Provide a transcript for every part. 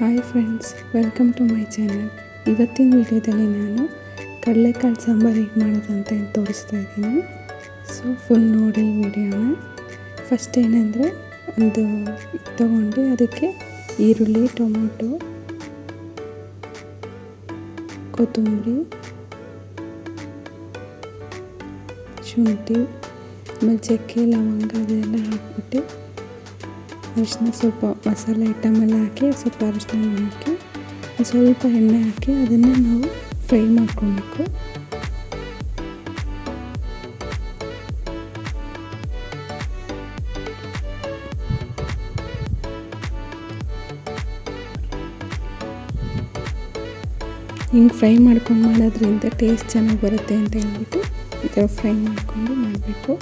Hi friends welcome to my channel ಇವತ್ತಿನ ವಿಡಿಯೋದಲ್ಲಿ ನಾನು ಕಡಲೆಕಾಳು ಸಾಂಬಾರು ಹೇಗೆ ಮಾಡೋದಂತ ತೋರಿಸ್ತಾ ಇದ್ದೀನಿ. ಸೊ ಫುಲ್ ನೋಡಿ ವಿಡಿಯೋನ ಫಸ್ಟ್ ಏನಂದರೆ, ಒಂದು ತೊಗೊಂಡು ಅದಕ್ಕೆ ಈರುಳ್ಳಿ, ಟೊಮೊಟೊ, ಕೊತ್ತಂಬರಿ, ಶುಂಠಿ, ಆಮೇಲೆ ಚಕ್ಕೆ, ಲವಂಗ ಅದೆಲ್ಲ ಹಾಕ್ಬಿಟ್ಟು ಅರಿಶಿನ ಸ್ವಲ್ಪ ಮಸಾಲೆ ಐಟಮೆಲ್ಲ ಹಾಕಿ, ಸ್ವಲ್ಪ ಅರಿಶಿನ ಹಾಕಿ, ಸ್ವಲ್ಪ ಎಣ್ಣೆ ಹಾಕಿ, ಅದನ್ನು ನಾವು ಫ್ರೈ ಮಾಡ್ಕೊಬೇಕು. ಹಿಂಗೆ ಫ್ರೈ ಮಾಡ್ಕೊಂಡು ಮಾಡೋದ್ರಿಂದ ಟೇಸ್ಟ್ ಚೆನ್ನಾಗಿ ಬರುತ್ತೆ ಅಂತ ಹೇಳ್ಬಿಟ್ಟು ಈ ಥರ ಫ್ರೈ ಮಾಡಿಕೊಂಡು ಮಾಡಬೇಕು.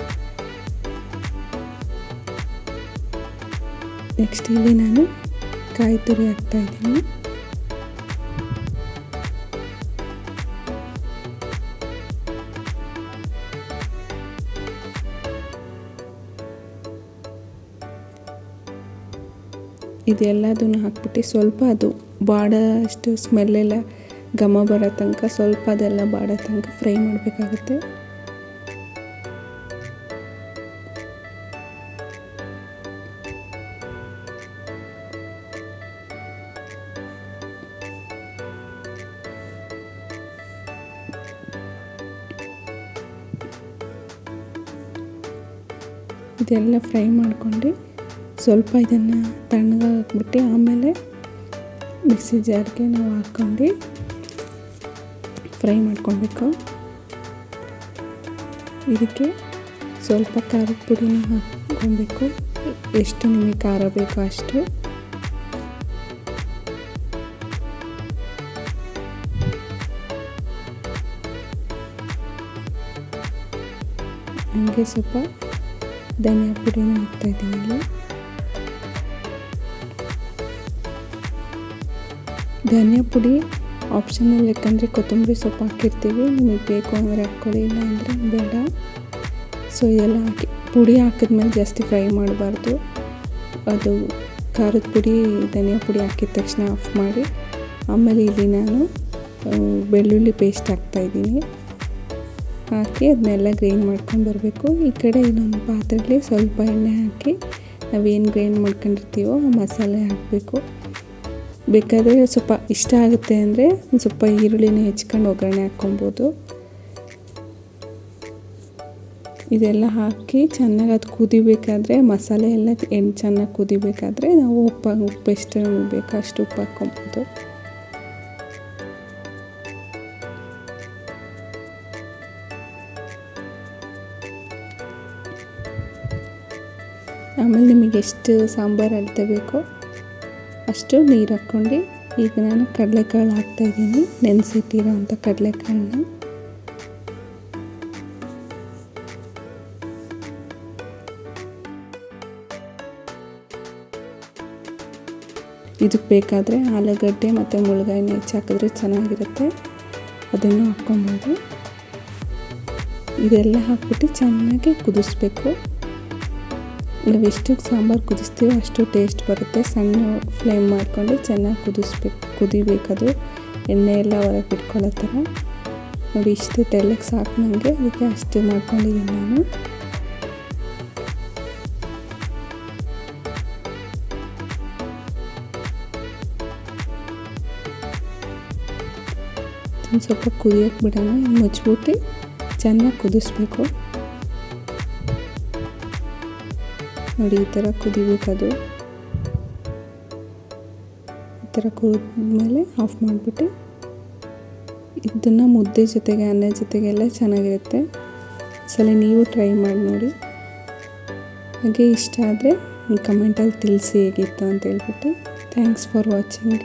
ನೆಕ್ಸ್ಟ್ ಇಲ್ಲಿ ನಾನು ಕಾಯಿ ತುರಿ ಹಾಕ್ತಾ ಇದ್ದೀನಿ. ಇದೆಲ್ಲದನ್ನು ಹಾಕ್ಬಿಟ್ಟು ಸ್ವಲ್ಪ ಅದು ಬಾಡೋಷ್ಟು ಸ್ಮೆಲ್ಲೆಲ್ಲ ಘಮ ಬರೋ ತನಕ ಸ್ವಲ್ಪ ಅದೆಲ್ಲ ಬಾಡೋ ತನಕ ಫ್ರೈ ಮಾಡಬೇಕಾಗುತ್ತೆ. ಇದೆಲ್ಲ ಫ್ರೈ ಮಾಡ್ಕೊಂಡು ಸ್ವಲ್ಪ ಇದನ್ನು ತಣ್ಣಗೆ ಹಾಕ್ಬಿಟ್ಟು ಆಮೇಲೆ ಮಿಕ್ಸಿ ಜಾರ್ಗೆ ನಾವು ಹಾಕ್ಕೊಂಡು ಫ್ರೈ ಮಾಡ್ಕೊಬೇಕು. ಇದಕ್ಕೆ ಸ್ವಲ್ಪ ಖಾರದ ಪುಡಿನ ಹಾಕ್ಕೊಬೇಕು. ಎಷ್ಟು ನಿಮಗೆ ಖಾರ ಬೇಕೋ ಅಷ್ಟು. ಹಂಗೆ ಸ್ವಲ್ಪ ಧನಿಯಾ ಪುಡಿನ ಹಾಕ್ತಾಯಿದ್ದೀನಿ ಇಲ್ಲಿ. ಧನಿಯಾ ಪುಡಿ ಆಪ್ಷನಲ್ ಯಾಕಂದರೆ ಕೊತ್ತಂಬರಿ ಸೊಪ್ಪು ಹಾಕಿರ್ತೀವಿ. ನಿಮಗೆ ಬೇಕು ಅಂದರೆ ಹಾಕ್ಕೊಳ್ಳಿ ಇಲ್ಲ ಅಂದರೆ ಬೇಡ. ಸೊ ಇದೆಲ್ಲ ಹಾಕಿ, ಪುಡಿ ಹಾಕಿದ್ಮೇಲೆ ಜಾಸ್ತಿ ಫ್ರೈ ಮಾಡಬಾರ್ದು. ಅದು ಖಾರದ ಪುಡಿ, ಧನಿಯಾ ಪುಡಿ ಹಾಕಿದ ತಕ್ಷಣ ಆಫ್ ಮಾಡಿ. ಆಮೇಲೆ ಇಲ್ಲಿ ನಾನು ಬೆಳ್ಳುಳ್ಳಿ ಪೇಸ್ಟ್ ಹಾಕ್ತಾಯಿದ್ದೀನಿ ಹಾಕಿ ಅದನ್ನೆಲ್ಲ ಗ್ರೈಂಡ್ ಮಾಡ್ಕೊಂಡು ಬರಬೇಕು. ಈ ಕಡೆ ಇನ್ನೊಂದು ಪಾತ್ರೆಯಲ್ಲಿ ಸ್ವಲ್ಪ ಎಣ್ಣೆ ಹಾಕಿ ನಾವೇನು ಗ್ರೈಂಡ್ ಮಾಡ್ಕೊಂಡಿರ್ತೀವೋ ಆ ಮಸಾಲೆ ಹಾಕಬೇಕು. ಬೇಕಾದರೆ ಸ್ವಲ್ಪ ಇಷ್ಟ ಆಗುತ್ತೆ ಅಂದರೆ ಒಂದು ಸ್ವಲ್ಪ ಈರುಳ್ಳಿನ ಹೆಚ್ಕೊಂಡು ಒಗ್ಗರಣೆ ಹಾಕ್ಕೊಬೋದು. ಇದೆಲ್ಲ ಹಾಕಿ ಚೆನ್ನಾಗಿ ಅದು ಕುದಿಬೇಕಾದ್ರೆ ಮಸಾಲೆ ಎಲ್ಲ ಎಣ್ಣೆ ಚೆನ್ನಾಗಿ ಕುದಿಬೇಕಾದ್ರೆ ನಾವು ಉಪ್ಪು ಉಪ್ಪು ಎಷ್ಟು ಬೇಕೋ ಅಷ್ಟು ಉಪ್ಪು ಹಾಕ್ಕೊಬೋದು. ಆಮೇಲೆ ನಿಮಗೆ ಎಷ್ಟು ಸಾಂಬಾರು ಅಳತೆ ಬೇಕೋ ಅಷ್ಟು ನೀರು ಹಾಕ್ಕೊಂಡು ಈಗ ನಾನು ಕಡಲೆಕಾಳು ಹಾಕ್ತಾಯಿದ್ದೀನಿ ನೆನೆಸಿಟ್ಟಿರೋ ಅಂಥ ಕಡಲೆಕಾಳನ್ನ. ಇದಕ್ಕೆ ಬೇಕಾದರೆ ಆಲೂಗಡ್ಡೆ ಮತ್ತು ಮುಳುಗಾಯಿನ ಹೆಚ್ಚು ಹಾಕಿದ್ರೆ ಚೆನ್ನಾಗಿರುತ್ತೆ. ಅದನ್ನು ಹಾಕ್ಕೊಬೋದು. ಇದೆಲ್ಲ ಹಾಕ್ಬಿಟ್ಟು ಚೆನ್ನಾಗಿ ಕುದಿಸ್ಬೇಕು. ನಾವು ಎಷ್ಟು ಸಾಂಬಾರು ಕುದಿಸ್ತೀವೋ ಅಷ್ಟು ಟೇಸ್ಟ್ ಬರುತ್ತೆ. ಸಣ್ಣ ಫ್ಲೇಮ್ ಮಾಡ್ಕೊಂಡು ಚೆನ್ನಾಗಿ ಕುದಿಸ್ಬೇಕು ಕುದಿಬೇಕದು ಎಣ್ಣೆ ಎಲ್ಲ ಹೊರಗೆ ಬಿಟ್ಕೊಳ್ಳೋ ಥರ. ನೋಡಿ ಇಷ್ಟು ತೆಳ್ಳಗೆ ಸಾಕು ನನಗೆ ಅದಕ್ಕೆ ಅಷ್ಟು ಮಾಡ್ಕೊಂಡಿದ್ದೀನಿ ನಾನು ಒಂದು ಸ್ವಲ್ಪ ಕುದಿಯೋಕ್ಕೆ ಬಿಡೋಣ ಮುಚ್ಬಿಟ್ಟು ಚೆನ್ನಾಗಿ ಕುದಿಸ್ಬೇಕು. ನೋಡಿ, ಈ ಥರ ಕುದಿಬೇಕದು. ಈ ಥರ ಕುದಿದ್ಮೇಲೆ ಆಫ್ ಮಾಡಿಬಿಟ್ಟು ಇದನ್ನು ಮುದ್ದೆ ಜೊತೆಗೆ, ಅನ್ನ ಜೊತೆಗೆಲ್ಲ ಚೆನ್ನಾಗಿರುತ್ತೆ. ಸಲ ನೀವು ಟ್ರೈ ಮಾಡಿ ನೋಡಿ. ಹಾಗೆ ಇಷ್ಟ ಆದರೆ ಕಮೆಂಟಲ್ಲಿ ತಿಳಿಸಿ ಹೇಗಿತ್ತು ಅಂತ ಹೇಳ್ಬಿಟ್ಟು. Thanks for watching